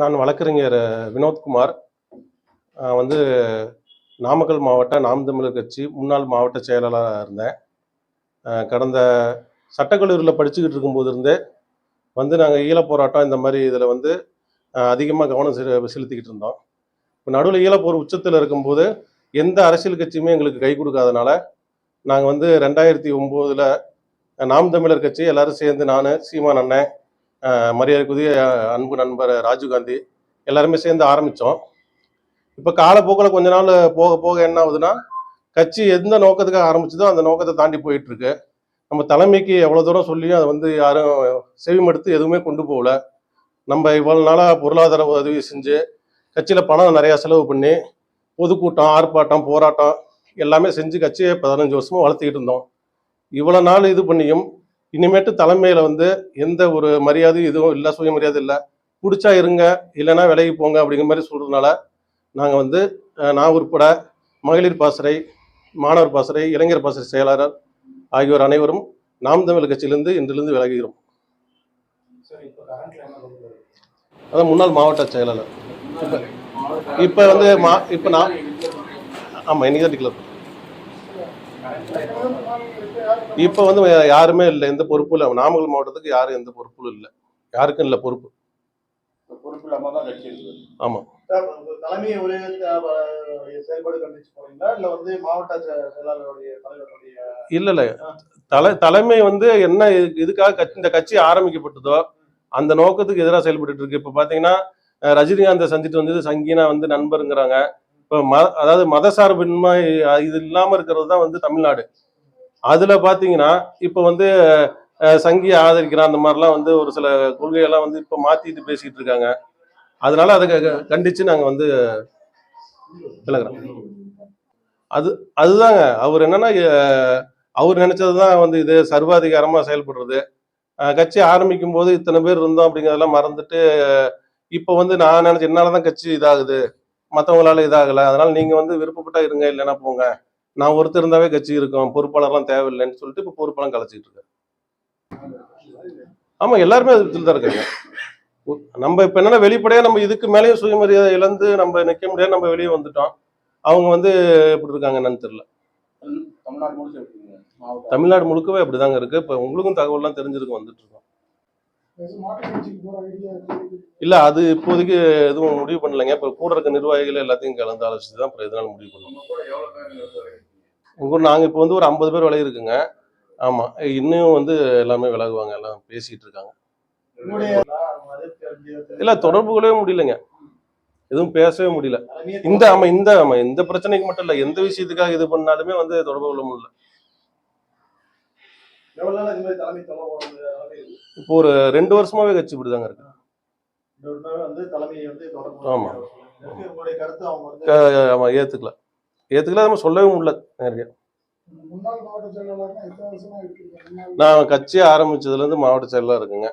நான் வழக்கறிஞர் வினோத்குமார் வந்து நாமக்கல் மாவட்ட நாம் தமிழர் கட்சி முன்னாள் மாவட்ட செயலாளராக இருந்தேன். கடந்த சட்டக்கல்லூரியில் படிச்சுக்கிட்டு இருக்கும்போது இருந்தே வந்து நாங்கள் ஈழப் போராட்டம் இந்த மாதிரி இதில் வந்து அதிகமாக கவனம் செலுத்திக்கிட்டு இருந்தோம். இப்போ நடுவில் ஈழப்போர் உச்சத்தில் இருக்கும்போது எந்த அரசியல் கட்சியுமே எங்களுக்கு கை கொடுக்காதனால நாங்கள் வந்து ரெண்டாயிரத்தி ஒம்போதில் நாம் தமிழர் கட்சி எல்லாரும் சேர்ந்து நான் சீமான் அண்ணன் மரியாதைக்குரிய அன்பு நண்பர் ராஜீவ்காந்தி எல்லாருமே சேர்ந்து ஆரம்பித்தோம் இப்போ காலப்போக்கில் கொஞ்ச நாள் போக போக என்ன ஆகுதுன்னா கட்சி எந்த நோக்கத்துக்காக ஆரம்பிச்சதோ அந்த நோக்கத்தை தாண்டி போயிட்டுருக்கு. நம்ம தலைமைக்கு எவ்வளோ தூரம் சொல்லியும் அதை வந்து யாரும் செவிமடுத்து எதுவுமே கொண்டு போகல. நம்ம இவ்வளோ நாளாக பொருளாதார உதவி செஞ்சு கட்சியில் பணம் நிறையா செலவு பண்ணி பொதுக்கூட்டம் ஆர்ப்பாட்டம் போராட்டம் எல்லாமே செஞ்சு கட்சியை பதினஞ்சு வருஷமும் வளர்த்துக்கிட்டு இருந்தோம். இவ்வளோ நாள் இது பண்ணியும் இனிமேட்டு தலைமையில வந்து எந்த ஒரு மரியாதையும் இதுவும் இல்லை சுயமரியாதை இல்லை. பிடிச்சா இருங்க இல்லைன்னா விலகி போங்க அப்படிங்கிற மாதிரி சொல்றதுனால நாங்கள் வந்து நான் உட்பட மகளிர் பாசறை மாணவர் பாசறை இளைஞர் பாசறை செயலாளர் ஆகியோர் அனைவரும் நாம் தமிழ் கட்சியிலிருந்து இன்றிலிருந்து விலகுகிறோம். அதான் முன்னாள் மாவட்ட செயலாளர். இப்போ இப்போ வந்து மா இப்போ நான் ஆமாம் இன்னைக்கு தான் டிக்ளேர் இப்போ வந்து யாருமே இல்லை எந்த பொறுப்பும் இல்லை நாமக்கல் மாவட்டத்துக்கு யாரும் எந்த பொறுப்பும் இல்லை. யாருக்கும் இல்லை பொறுப்பு. பொறுப்பு இல்லாம தான் கட்சி தலைமையை ஒரே செயல்பாடு கண்டிச்சு போறீங்களா? இல்ல வந்து மாவட்ட செயலாளருடைய தலைவருடைய? இல்லை இல்லை. தலை தலைமை வந்து என்ன இது- இதுக்காக இந்த கட்சி ஆரம்பிக்கப்பட்டதோ அந்த நோக்கத்துக்கு எதிராக செயல்பட்டு இருக்கு. இப்போ பார்த்தீங்கன்னா அஹ், ரஜினிகாந்தை சந்திட்டு வந்தது சங்கீனா வந்து நண்பருங்கிறாங்க. இப்போ ம அதாவது மதசார்பின்மை இது இல்லாமல் இருக்கிறது தான் வந்து தமிழ்நாடு. அதில் பார்த்தீங்கன்னா இப்போ வந்து சங்கியை ஆதரிக்கிறான் அந்த மாதிரிலாம் வந்து ஒரு சில கொள்கையெல்லாம் வந்து இப்போ மாற்றிட்டு பேசிக்கிட்டு இருக்காங்க. அதனால அதை கண்டித்து நாங்கள் வந்து விலகிறோம். அது அதுதாங்க. அவர் என்னன்னா அவர் நினைச்சது தான் வந்து இது சர்வாதிகாரமாக செயல்படுறது. கட்சி ஆரம்பிக்கும் போது இத்தனை பேர் இருந்தோம் அப்படிங்கிறதெல்லாம் மறந்துட்டு இப்போ வந்து நான் நினைச்ச என்னால தான் கட்சி இதாகுது. மற்றவங்களால இதாகல. அதனால நீங்க வந்து விருப்பப்பட்டா இருங்க இல்லைன்னா போங்க. நான் ஒருத்தர் இருந்தாவே கட்சி இருக்கும். பொறுப்பாளர்லாம் தேவையில்லைன்னு சொல்லிட்டு இப்போ பொறுப்பெல்லாம் கலைச்சிட்டு இருக்கேன் ஆமா எல்லாருமே அதில் தான் இருக்காங்க. நம்ம இப்ப என்னன்னா வெளிப்படையா நம்ம இதுக்கு மேலேயும் சுயமரியாதை இழந்து நம்ம நிக்க முடியாது. நம்ம வெளியே வந்துட்டோம். அவங்க வந்து எப்படி இருக்காங்க என்னன்னு தெரியல. தமிழ்நாடு முழுக்கவே அப்படிதாங்க இருக்கு. இப்ப உங்களுக்கும் தகவல்லாம் தெரிஞ்சிருக்கும் வந்துட்டு இருக்கோம். இல்ல அது இப்போதைக்கு எதுவும் முடிவு பண்ணலைங்க. இப்ப கூட இருக்க நிர்வாகிகள் எல்லாத்தையும் கலந்து ஆலோசிச்சு தான் அப்புறம் எதனால முடிவு பண்ணணும்? உங்க நாங்க இப்போ வந்து ஒரு ஐம்பது பேர் விலகி இருக்குங்க ஆமா இன்னும் வந்து எல்லாமே விலகுவாங்க எல்லாம் பேசிட்டு இருக்காங்க. இல்ல தொடர்பு கொள்ளவே முடியலங்க. எதுவும் பேசவே முடியல. இந்த ஆமா இந்த ஆமா இந்த பிரச்சனைக்கு மட்டும் இல்ல எந்த விஷயத்துக்காக இது பண்ணாலுமே வந்து தொடர்பு கொள்ள முடியல எவ்வளவு நாள் இது மாதிரி தலைமை தொலை போறது தலைமை இருக்கு? இப்போ ஒரு ரெண்டு வருஷமாவே கட்சி இப்படிதாங்க இருக்கு. ஆமா. ஆமா ஏத்துக்கல. ஏத்துக்கல நம்ம சொல்லவே முடியல நேரடியா. நான் கட்சி ஆரம்பிச்சதுல இருந்து மாவட்ட செயலாளர் இருக்குங்க.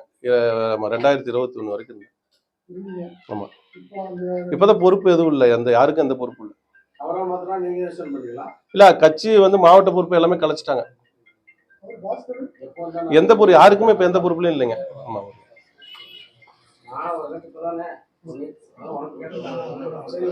ரெண்டாயிரத்தி இருபத்தி ஒண்ணு வரைக்கும் இருந்தேன். ஆமா. இப்போ அந்த இப்பதான் பொறுப்பு எதுவும் இல்லை. எந்த யாருக்கும் எந்த பொறுப்பு இல்லை. இல்ல கட்சி வந்து மாவட்ட பொறுப்பு எல்லாமே கலைச்சிட்டாங்க. எந்த பொறுப்பு யாருக்குமே இப்ப எந்த பொறுப்புலையும் இல்லைங்க. ஆமா. சரி